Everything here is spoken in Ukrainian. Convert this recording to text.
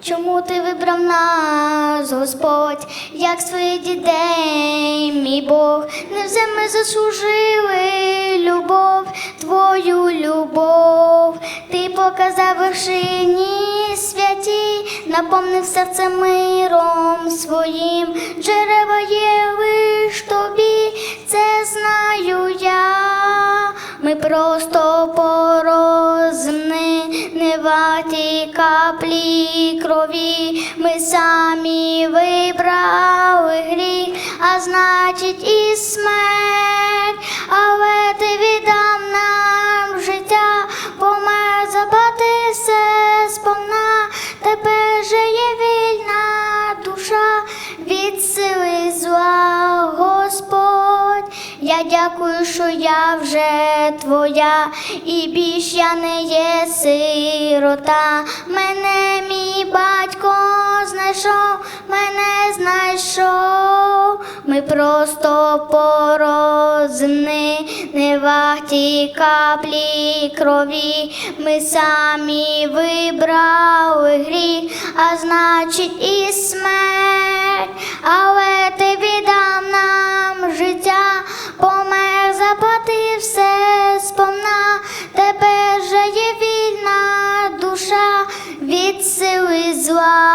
Чому ти вибрав нас, Господь, як своїх дітей, мій Бог? Невже ми заслужили любов, твою любов? Ти показав вершині святі, наповнив серце миром своїм. Джерела є лиш тобі, це знаю я. Ми просто порозни, каплі крові. Ми самі вибрали гріх, а значить і смерть. Дякую, що я вже твоя, і більш я не є сирота. Мене мій батько знайшов, мене знайшов. Ми просто порозни, не варті каплі крові. Ми самі вибрали гріх, а значить і смерть. は。